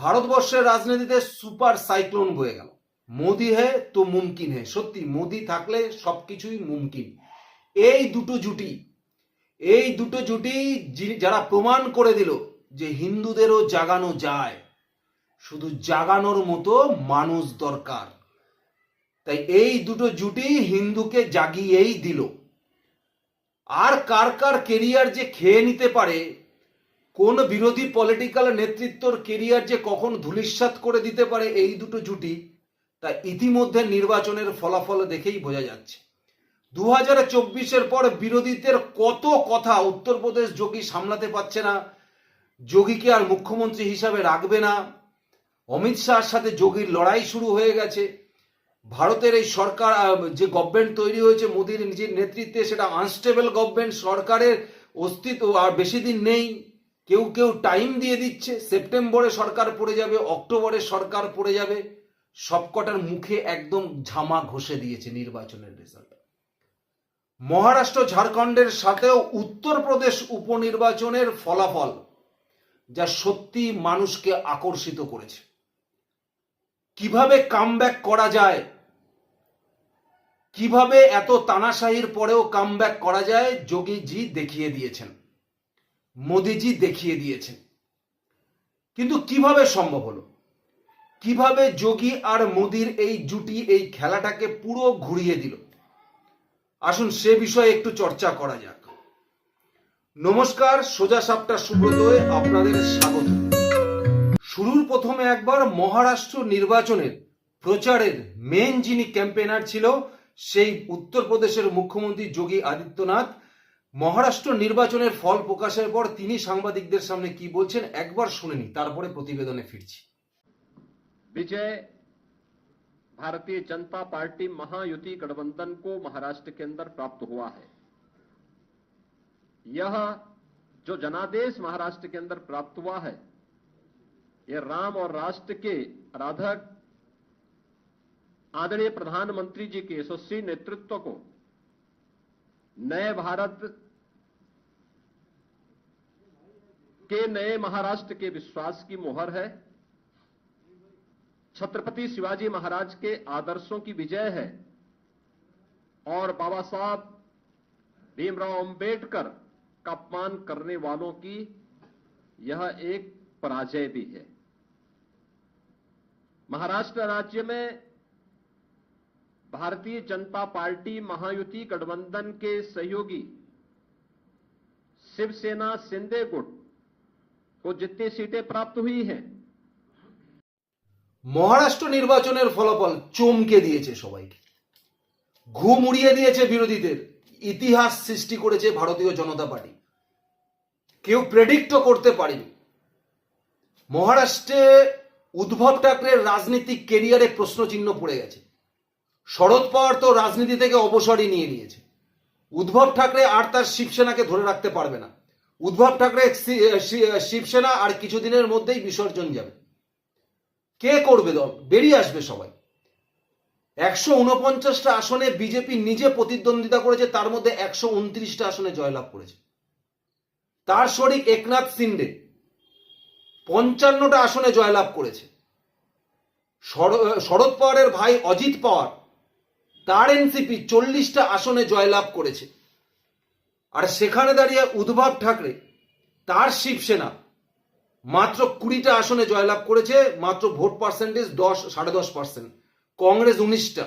ভারতবর্ষের রাজনীতিতে super cyclone বয়ে গেল। মোদি হে তো মুমকিন হে, সত্যি মোদি থাকলে সবকিছুই মুমকিন। এই দুটো জুটি, এই দুটো জুটি যারা প্রমাণ করে দিল যে হিন্দুদেরও জাগানো যায়, শুধু জাগানোর মতো মানুষ দরকার। তাই এই দুটো জুটি হিন্দুকে জাগিয়েই দিল। আর কার কার কেরিয়ার যে খেয়ে নিতে পারে কোন বিরোধী পলিটিক্যাল নেতৃত্বর কেরিয়ার যে কখন ধূলিসাৎ করে দিতে পারে এই দুটো জুটি, তা ইতিমধ্যে নির্বাচনের ফলাফল দেখেই বোঝা যাচ্ছে। দু হাজার চব্বিশের পর বিরোধীদের কত কথা উত্তরপ্রদেশ যোগী সামলাতে পারছে না, যোগীকে আর মুখ্যমন্ত্রী হিসাবে রাখবে না, অমিত শাহর সাথে যোগীর লড়াই শুরু হয়ে গেছে, ভারতের এই সরকার যে গভর্নমেন্ট তৈরি হয়েছে মোদীর নিজের নেতৃত্বে সেটা আনস্টেবল গভর্নমেন্ট সরকারের অস্তিত্ব আর বেশি দিন নেই। কেউ কেউ টাইম দিয়ে দিচ্ছে। সেপ্টেম্বরে সরকার পড়ে যাবে অক্টোবরে সরকার পড়ে যাবে। সবকটার মুখে একদম ঝামা ঘষে দিয়েছে নির্বাচনের রেজাল্ট মহারাষ্ট্র, ঝাড়খণ্ডের সাথেও উত্তরপ্রদেশ উপনির্বাচনের ফলাফল যা সত্যি মানুষকে আকর্ষিত করেছে। কীভাবে কামব্যাক করা যায়? কীভাবে এত তানাশাহির পরেও কামব্যাক করা যায়? যোগীজি দেখিয়ে দিয়েছেন। মোদিজি দেখিয়ে দিয়েছেন। কিন্তু কীভাবে সম্ভব হলো? কীভাবে যোগী আর মোদির এই জুটি, এই খেলাটাকে পুরো ঘুরিয়ে দিল? আসুন সে বিষয়ে একটু চর্চা করা যাক। নমস্কার, সোজা সাপটা সুব্রতয়ে আপনাদের স্বাগত। শুরুর প্রথমে একবার মহারাষ্ট্র নির্বাচনের প্রচারের মেন যিনি ক্যাম্পেনার ছিল, সেই উত্তরপ্রদেশের মুখ্যমন্ত্রী যোগী আদিত্যনাথ। মহারাষ্ট্র নির্বাচনের ফল প্রকাশের পর তিনি সাংবাদিকদের সামনে কি বলছেন একবার শুনেনি তারপরে প্রতিবেদনে ফিরছি विजय भारतीय जनता पार्टी महायुति गठबंधन को महाराष्ट्र के अंदर प्राप्त हुआ है यह जो जनादेश महाराष्ट्र के अंदर प्राप्त हुआ है यह राम और राष्ट्र के आराधक आदरणीय प्रधानमंत्री जी के यशस्वी नेतृत्व को नए भारत के नए महाराष्ट्र के विश्वास की मोहर है। छत्रपति शिवाजी महाराज के आदर्शों की विजय है। और बाबा साहब भीमराव अंबेडकर का अपमान करने वालों की यह एक पराजय भी है। महाराष्ट्र राज्य में भारतीय जनता पार्टी महायुति गठबंधन के सहयोगी शिवसेना शिंदे गुट को जितनी सीटें प्राप्त हुई हैं মহারাষ্ট্র নির্বাচনের ফলাফল চমকে দিয়েছে সবাইকে ঘুম উড়িয়ে দিয়েছে বিরোধীদের ইতিহাস সৃষ্টি করেছে ভারতীয় জনতা পার্টি কেউ প্রেডিক্টও করতে পারেনি মহারাষ্ট্রে উদ্ভব ঠাকরের রাজনৈতিক কেরিয়ারে প্রশ্নচিহ্ন পড়ে গেছে শরদ পাওয়ার তো রাজনীতি থেকে অবসরই নিয়ে নিয়েছে। উদ্ভব ঠাকরে আর তার শিবসেনাকে ধরে রাখতে পারবে না। উদ্ভব ঠাকরে শিবসেনা আর কিছুদিনের মধ্যেই বিসর্জন যাবে। কে করবে দল? বেরিয়ে আসবে সবাই। একশো উনপঞ্চাশটা আসনে বিজেপি নিজে প্রতিদ্বন্দ্বিতা করেছে, তার মধ্যে একশো উনত্রিশটা আসনে জয়লাভ করেছে। তার শরিক একনাথ সিন্ডে পঞ্চান্নটা আসনে জয়লাভ করেছে। শর- শরদ পাওয়ারের ভাই অজিত পাওয়ার তার এনসিপি চল্লিশটা আসনে জয়লাভ করেছে। আর সেখানে দাঁড়িয়ে উদ্ভব ঠাকরে তার শিবসেনা মাত্র কুড়িটা আসনে জয়লাভ করেছে, মাত্র ভোট পার্সেন্টেজ দশ, সাড়ে দশ পার্সেন্ট কংগ্রেস উনিশটা।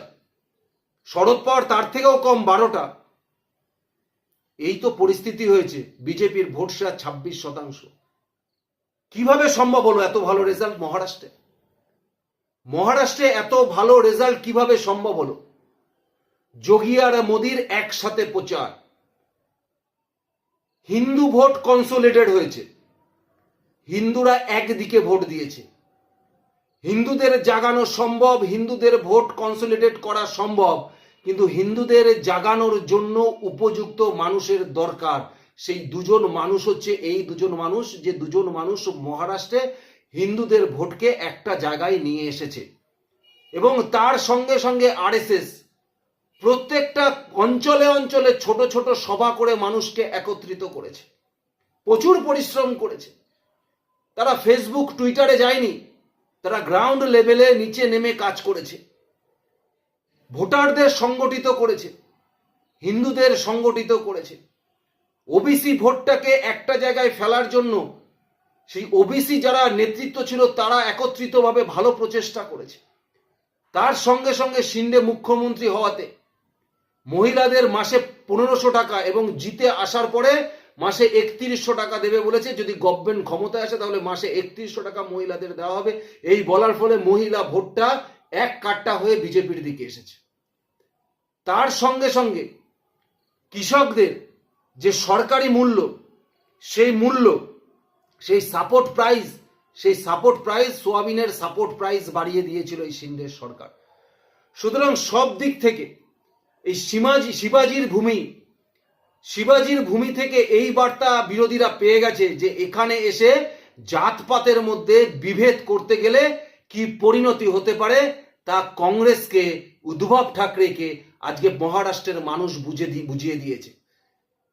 শরদ পাওয়ার তার থেকেও কম, বারোটা। এই তো পরিস্থিতি হয়েছে, বিজেপির ভোট শেয়ার ছাব্বিশ শতাংশ। কীভাবে সম্ভব হলো এত ভালো রেজাল্ট মহারাষ্ট্রে? মহারাষ্ট্রে এত ভালো রেজাল্ট কীভাবে সম্ভব হলো? যোগী আর মোদির একসাথে প্রচার। হিন্দু ভোট কনসোলিডেট হয়েছে। হিন্দুরা একদিকে ভোট দিয়েছে। হিন্দুদের জাগানো সম্ভব, হিন্দুদের ভোট কনসলিডেট করা সম্ভব, কিন্তু হিন্দুদের জাগানোর জন্য উপযুক্ত মানুষের দরকার। সেই দুজন মানুষ হচ্ছে, এই দুজন মানুষ, যে দুজন মানুষ মহারাষ্ট্রে হিন্দুদের ভোটকে একটা জায়গায় নিয়ে এসেছে। এবং তার সঙ্গে সঙ্গে আরএসএস প্রত্যেকটা অঞ্চলে অঞ্চলে ছোট ছোট সভা করে মানুষকে একত্রিত করেছে। প্রচুর পরিশ্রম করেছে। তারা ফেসবুক টুইটারে যায়নি। তারা গ্রাউন্ড লেভেলে নিচে নেমে কাজ করেছে। ভোটারদের সংগঠিত করেছে। হিন্দুদের সংগঠিত করেছে। ওবিসি ভোটটাকে একটা জায়গায় ফেলার জন্য সেই ওবিসি যারা নেতৃত্ব ছিল, তারা একত্রিতভাবে ভালো প্রচেষ্টা করেছে। তার সঙ্গে সঙ্গে শিন্ডে মুখ্যমন্ত্রী হওয়াতে মহিলাদের মাসে পনেরোশো টাকা এবং জিতে আসার পরে মাসে একত্রিশশো টাকা দেবে বলেছে। যদি গভর্নমেন্ট ক্ষমতায় আসে, তাহলে মাসে একত্রিশশো টাকা মহিলাদের দেওয়া হবে। এই বলার ফলে মহিলা ভোটটা এক কাট্টা হয়ে বিজেপির দিকে এসেছে। তার সঙ্গে সঙ্গে কৃষকদের যে সরকারি মূল্য, সেই মূল্য, সেই সাপোর্ট প্রাইস সেই সাপোর্ট প্রাইস সোয়াবিনের সাপোর্ট প্রাইস বাড়িয়ে দিয়েছিল এই সিন্ডের সরকার। সুতরাং সব দিক থেকে এই শিবাজি শিবাজির ভূমি। শিবাজির ভূমি থেকে এই বার্তা বিরোধীরা পেয়ে গেছে যে এখানে এসে জাতপাতের মধ্যে বিভেদ করতে গেলে কি পরিণতি হতে পারে তা কংগ্রেসকে উদ্ভব ঠাকরেকে আজকে মহারাষ্ট্রের মানুষ বুঝে বুঝিয়ে দিয়েছে।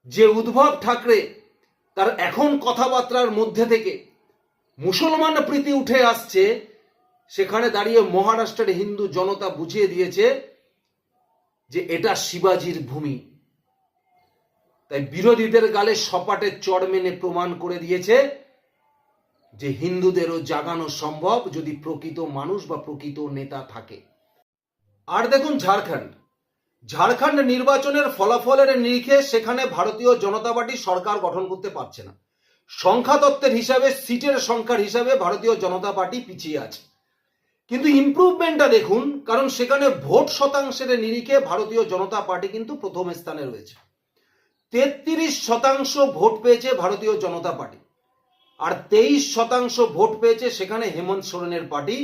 যে উদ্ভব ঠাকরে তার এখন কথাবার্তার মধ্যে থেকে মুসলমান প্রীতি উঠে আসছে, সেখানে দাঁড়িয়ে মহারাষ্ট্রের হিন্দু জনতা বুঝিয়ে দিয়েছে যে এটা শিবাজির ভূমি। তাই বিরোধীদের গালে সপাটে চড় মেনে প্রমাণ করে দিয়েছে যে হিন্দুদেরও জাগানো সম্ভব যদি প্রকৃত মানুষ বা প্রকৃত নেতা থাকে। আর দেখুন ঝাড়খণ্ড। ঝাড়খণ্ড নির্বাচনের ফলাফলের নিরিখে সেখানে ভারতীয় জনতা পার্টি সরকার গঠন করতে পারছে না। সংখ্যা তত্ত্বের হিসাবে, সিটের সংখ্যার হিসাবে ভারতীয় জনতা পার্টি পিছিয়ে আছে। কিন্তু ইমপ্রুভমেন্টটা দেখুন, কারণ সেখানে ভোট শতাংশের নিরিখে ভারতীয় জনতা পার্টি কিন্তু প্রথম স্থানে রয়েছে। তেত্রিশ শতাংশ ভোট পেয়েছে ভারতীয় জনতা পার্টি। আর তেইশ শতাংশ ভোট পেয়েছে সেখানে হেমন্ত সোরেনের পার্টি,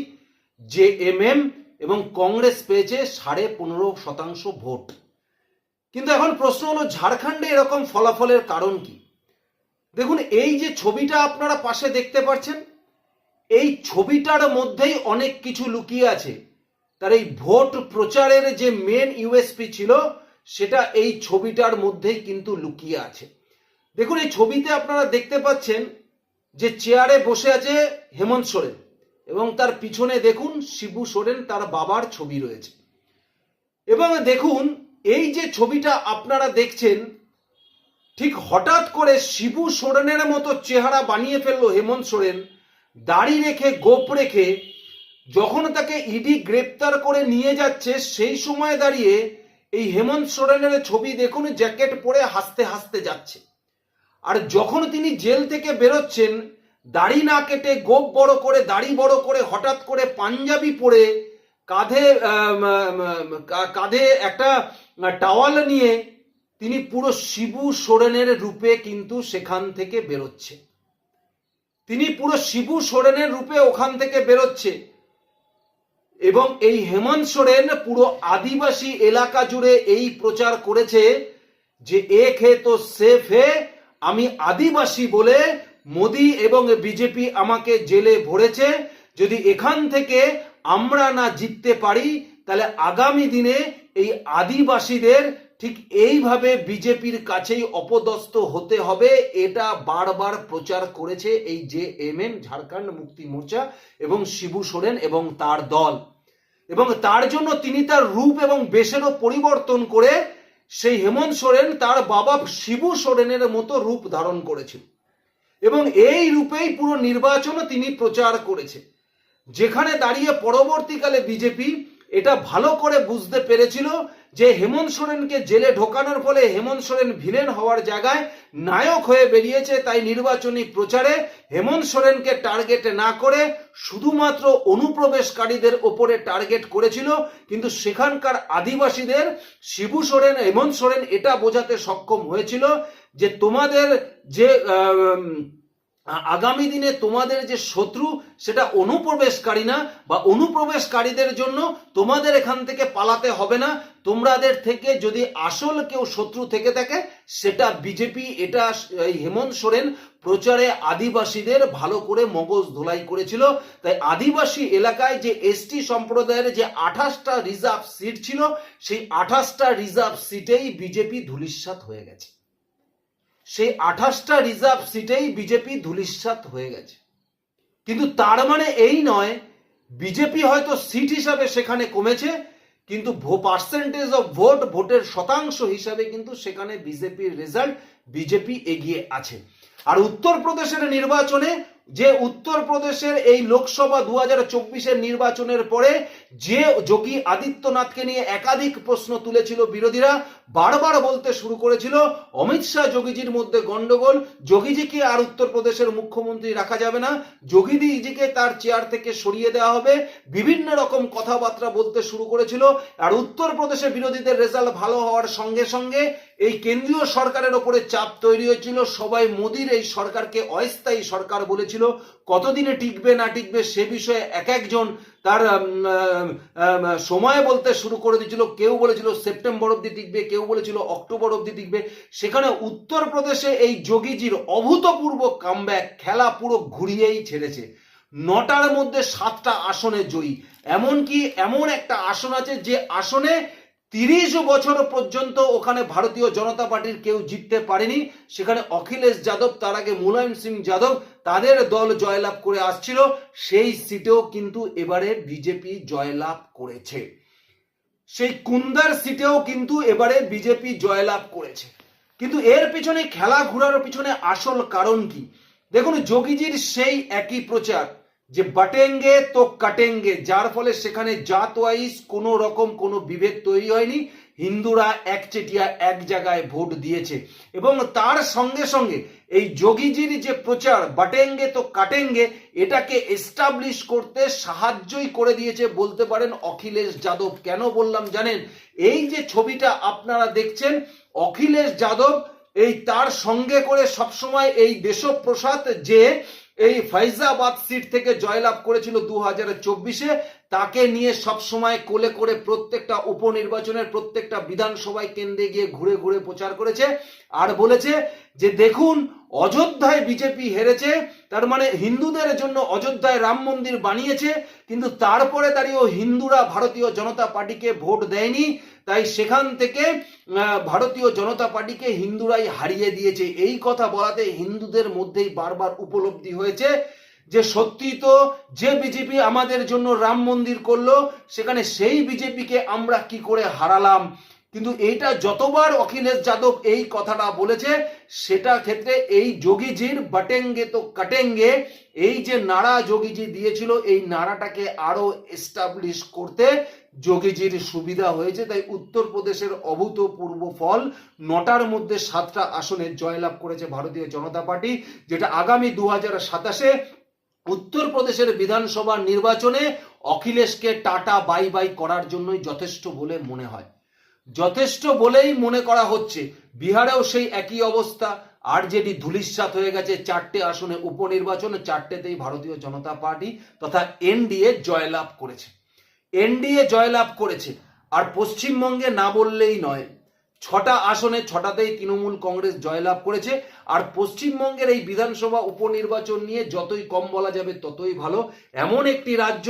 জে এম এম এবং কংগ্রেস পেয়েছে সাড়ে পনেরো শতাংশ ভোট। কিন্তু এখন প্রশ্ন হলো, ঝাড়খণ্ডে এরকম ফলাফলের কারণ কি? দেখুন, এই যে ছবিটা আপনারা পাশে দেখতে পাচ্ছেন এই ছবিটার মধ্যেই অনেক কিছু লুকিয়ে আছে। তার এই ভোট প্রচারের যে মেন ইউএসপি ছিল, সেটা এই ছবিটার মধ্যেই কিন্তু লুকিয়ে আছে। দেখুন, এই ছবিতে আপনারা দেখতে পাচ্ছেন যে চেয়ারে বসে আছে হেমন্ত সোরেন এবং তার পিছনে দেখুন শিবু সোরেন, তার বাবার ছবি রয়েছে। এবং দেখুন, এই যে ছবিটা আপনারা দেখছেন, ঠিক হঠাৎ করে শিবু সোরেনের মতো চেহারা বানিয়ে ফেলল হেমন্ত সোরেন। দাড়ি রেখে, গোপ রেখে যখন তাকে ইডি গ্রেপ্তার করে নিয়ে যাচ্ছে, সেই সময় দাঁড়িয়ে এই হেমন্ত সোরেনের ছবি দেখুন, জ্যাকেট পরে হাসতে হাসতে যাচ্ছে। আর যখন তিনি জেল থেকে বেরোচ্ছেন, দাড়ি না কেটে, গোপ বড় করে, দাড়ি বড় করে, হঠাৎ করে পাঞ্জাবি পরে কাঁধে কাঁধে একটা টাওয়াল নিয়ে তিনি পুরো শিবু সোরেনের রূপে কিন্তু সেখান থেকে বেরোচ্ছে। তিনি পুরো শিবু সোরেনের রূপে ওখান থেকে বেরোচ্ছে। এবং এই হেমন্ত সোরেন পুরো আদিবাসী এলাকা জুড়ে এই প্রচার করেছে যে এক হে তো সেফ হে আমি আদিবাসী বলে মোদি এবং বিজেপি আমাকে জেলে ভরেছে। যদি এখান থেকে আমরা না জিততে পারি, তাহলে আগামী দিনে এই আদিবাসীদের ঠিক এইভাবে বিজেপির কাছেই অপদস্থ হতে হবে, এটা বারবার প্রচার করেছে এই যে এম এম ঝাড়খণ্ড মুক্তি মোর্চা এবং শিবু সোরেন এবং তার দল। এবং তার জন্য তিনি তার রূপ এবং বেশেরও পরিবর্তন করে সেই হেমন্ত সোরেন তার বাবা শিবু সোরেনের মতো রূপ ধারণ করেছিল এবং এই রূপেই পুরো নির্বাচনও তিনি প্রচার করেছে। যেখানে দাঁড়িয়ে পরবর্তীকালে বিজেপি এটা ভালো করে বুঝতে পেরেছিল যে হেমন্ত সোরেনকে জেলে ঢোকানোর ফলে হেমন্ত সোরেন ভিলেন হওয়ার জায়গায় নায়ক হয়ে বেরিয়েছে তাই নির্বাচনী প্রচারে হেমন্ত সোরেনকে টার্গেট না করে শুধুমাত্র অনুপ্রবেশকারীদের ওপরে টার্গেট করেছিল, কিন্তু সেখানকার আদিবাসীদের শিবু সোরেন, হেমন্ত সোরেন এটা বোঝাতে সক্ষম হয়েছিল যে তোমাদের যে আগামী দিনে তোমাদের যে শত্রু, সেটা অনুপ্রবেশকারী না, বা অনুপ্রবেশকারীদের জন্য তোমাদের এখান থেকে পালাতে হবে না। তোমাদের থেকে যদি আসল কেউ শত্রু থেকে থাকে, সেটা বিজেপি, এটা হেমন্ত সোরেন প্রচারে আদিবাসীদের ভালো করে মগজ ধোলাই করেছিল। তাই আদিবাসী এলাকায় যে এসটি সম্প্রদায়ের যে আঠাশটা রিজার্ভ সিট ছিল, সেই আঠাশটা রিজার্ভ সিটেই বিজেপি ধুলিস্বাত হয়ে গেছে। সেই আঠাশটা রিজার্ভ সিটেই বিজেপি ধুলিস্বাত হয়ে গেছে। কিন্তু তার মানে এই নয়, বিজেপি হয়তো সিট হিসাবে সেখানে কমেছে, কিন্তু পার্সেন্টেজ অফ ভোট ভোটের শতাংশ হিসাবে কিন্তু সেখানে বিজেপির রেজাল্ট বিজেপি এগিয়ে আছে। আর উত্তরপ্রদেশের নির্বাচনে যে উত্তরপ্রদেশের এই লোকসভা দু হাজার নির্বাচনের পরে যে যোগী আদিত্যনাথকে নিয়ে একাধিক প্রশ্ন তুলেছিল বিরোধীরা, বারবার বলতে শুরু করেছিল, অমিত শাহ যোগীজির মধ্যে গন্ডগোল, যোগীজিকে আর উত্তরপ্রদেশের মুখ্যমন্ত্রী রাখা যাবে না, যোগীজিকে তার চেয়ার থেকে সরিয়ে দেওয়া হবে, বিভিন্ন রকম কথাবার্তা বলতে শুরু করেছিল, আর উত্তরপ্রদেশে বিরোধীদের রেজাল্ট ভালো হওয়ার সঙ্গে সঙ্গে এই কেন্দ্রীয় সরকারের ওপরে চাপ তৈরি হয়েছিল, সবাই মোদির এই সরকারকে অস্থায়ী সরকার বলেছিল, কতদিনে টিকবে না টিকবে সে বিষয়ে এক একজন তার সময় বলতে শুরু করে দিয়েছিল, কেউ বলেছিল সেপ্টেম্বর অব্দি টিকবে, কেউ বলেছিল অক্টোবর অব্দি টিকবে। সেখানে উত্তরপ্রদেশে এই যোগীজির অভূতপূর্ব কামব্যাক খেলা পুরো ঘুরিয়েই ছেড়েছে। নটার মধ্যে সাতটা আসনে জয়ী। এমনকি এমন একটা আসন আছে যে আসনে তিরিশ বছর পর্যন্ত ওখানে ভারতীয় জনতা পার্টির কেউ জিততে পারেনি। সেখানে অখিলেশ যাদব, তার আগে মুলায়ম সিং যাদব তাদের দল জয়লাভ করে আসছিল। সেই সিটেও কিন্তু এবারে বিজেপি জয়লাভ করেছে। সেই কুন্দার সিটেও কিন্তু এবারে বিজেপি জয়লাভ করেছে। কিন্তু এর পিছনে খেলা ঘোরার পিছনে আসল কারণ কি? দেখুন, যোগীজির সেই একই প্রচার। যে বাটেঙ্গে তো কাটেঙ্গে, যার ফলে সেখানে জাত ওয়াইজ কোনো রকম কোনো বিভেদ তৈরি হয়নি। হিন্দুরা একচেটিয়া এক জায়গায় ভোট দিয়েছে। এবং তার সঙ্গে সঙ্গে এই যোগীজির যে প্রচার, বাটেঙ্গে তো কাটেঙ্গে, এটাকে এস্টাবলিশ করতে সাহায্যই করে দিয়েছে বলতে পারেন অখিলেশ যাদব। কেন বললাম জানেন? এই যে ছবিটা আপনারা দেখছেন, অখিলেশ যাদব এই তার সঙ্গে করে সবসময় এই দেশপ্রসাদ যে এই ফাইজাবাদ সিট থেকে জয়লাভ করেছিল দু হাজার চব্বিশে। তাকে নিয়ে সবসময় কোলে করে প্রত্যেকটা উপনির্বাচনের প্রত্যেকটা বিধানসভায় কেন্দ্রে গিয়ে ঘুরে ঘুরে প্রচার করেছে আর বলেছে যে দেখুন, অযোধ্যায় বিজেপি হেরেছে, তার মানে হিন্দুদের জন্য অযোধ্যায় রাম মন্দির বানিয়েছে, কিন্তু তারপরে দাঁড়িয়েও হিন্দুরা ভারতীয় জনতা পার্টিকে ভোট দেয়নি, তাই সেখান থেকে ভারতীয় জনতা পার্টিকে হিন্দুরাই হারিয়ে দিয়েছে। এই কথা বলাতে হিন্দুদের মধ্যেই বারবার উপলব্ধি হয়েছে। যে সত্যি তো যে বিজেপি আমাদের জন্য রাম মন্দির করল, সেখানে সেই বিজেপিকে আমরা কি করে হারালাম? কিন্তু এইটা যতবার অখিলেশ যাদব এই কথাটা বলেছে, সেটা ক্ষেত্রে এই যোগীজির বাটেঙ্গে তো কাটেঙ্গে, এই যে নাড়া যোগীজি দিয়েছিল, এই নাড়াটাকে আরও এস্টাবলিশ করতে যোগীজির সুবিধা হয়েছে। তাই উত্তরপ্রদেশের অভূতপূর্ব ফল, নটার মধ্যে সাতটা আসনে জয়লাভ করেছে ভারতীয় জনতা পার্টি, যেটা আগামী দু হাজার সাতাশে উত্তরপ্রদেশের বিধানসভা নির্বাচনে অখিলেশকে টাটা বাই বাই করার জন্যই যথেষ্ট বলে মনে হয়। যথেষ্ট বলেই মনে করা হচ্ছে, বিহারেও সেই একই অবস্থা। আরজেডি ধুলিস্বাত হয়ে গেছে চারটে আসনে, উপনির্বাচনে চারটেতেই ভারতীয় জনতা পার্টি তথা এনডিএ জয়লাভ করেছে। এনডিএ জয়লাভ করেছে। আর পশ্চিমবঙ্গে না বললেই নয় ছটা আসনে ছটাতেই তৃণমূল কংগ্রেস জয়লাভ করেছে। আর পশ্চিমবঙ্গের এই বিধানসভা উপনির্বাচন নিয়ে যতই কম বলা যাবে ততই ভালো। এমন একটি রাজ্য,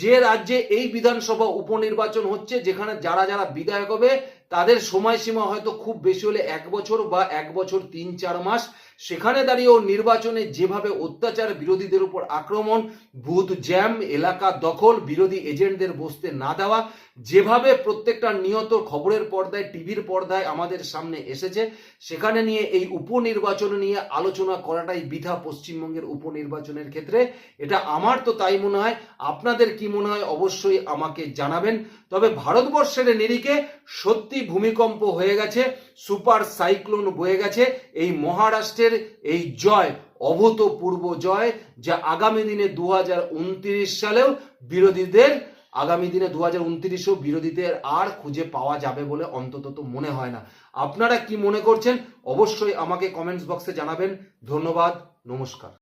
যে রাজ্যে এই বিধানসভা উপনির্বাচন হচ্ছে, যেখানে যারা যারা বিধায়ক হবে, তাদের সময়সীমা হয়তো খুব বেশি হলে এক বছর বা এক বছর তিন চার মাস। সেখানে দাঁড়িয়েও নির্বাচনে যেভাবে অত্যাচার বিরোধীদের উপর আক্রমণ, বুথ জ্যাম, এলাকা দখল, বিরোধী এজেন্টদের বসতে না দেওয়া, যেভাবে প্রত্যেকটা নিয়ত খবরের পর্দায়, টিভির পর্দায় আমাদের সামনে এসেছে, সেখানে নিয়ে এই উপনির্বাচন নিয়ে আলোচনা করাটাই বৃথা পশ্চিমবঙ্গের উপনির্বাচনের ক্ষেত্রে। এটা আমার তো তাই মনে হয়। আপনাদের কি মনে হয় অবশ্যই আমাকে জানাবেন। তবে ভারতবর্ষের নিরিখে সত্যি ভূমিকম্প হয়ে গেছে, সুপার সাইক্লোন বয়ে গেছে, এই মহারাষ্ট্রের এই জয়, অভূতপূর্ব জয়, যা আগামী দিনে দু হাজার উনত্রিশ সালেও বিরোধীদের, আগামী দিনে দু হাজার উনত্রিশও বিরোধীদের আর খুঁজে পাওয়া যাবে বলে অন্তত মনে হয় না। আপনারা কি মনে করছেন? অবশ্যই আমাকে কমেন্টস বক্সে জানাবেন। ধন্যবাদ, নমস্কার।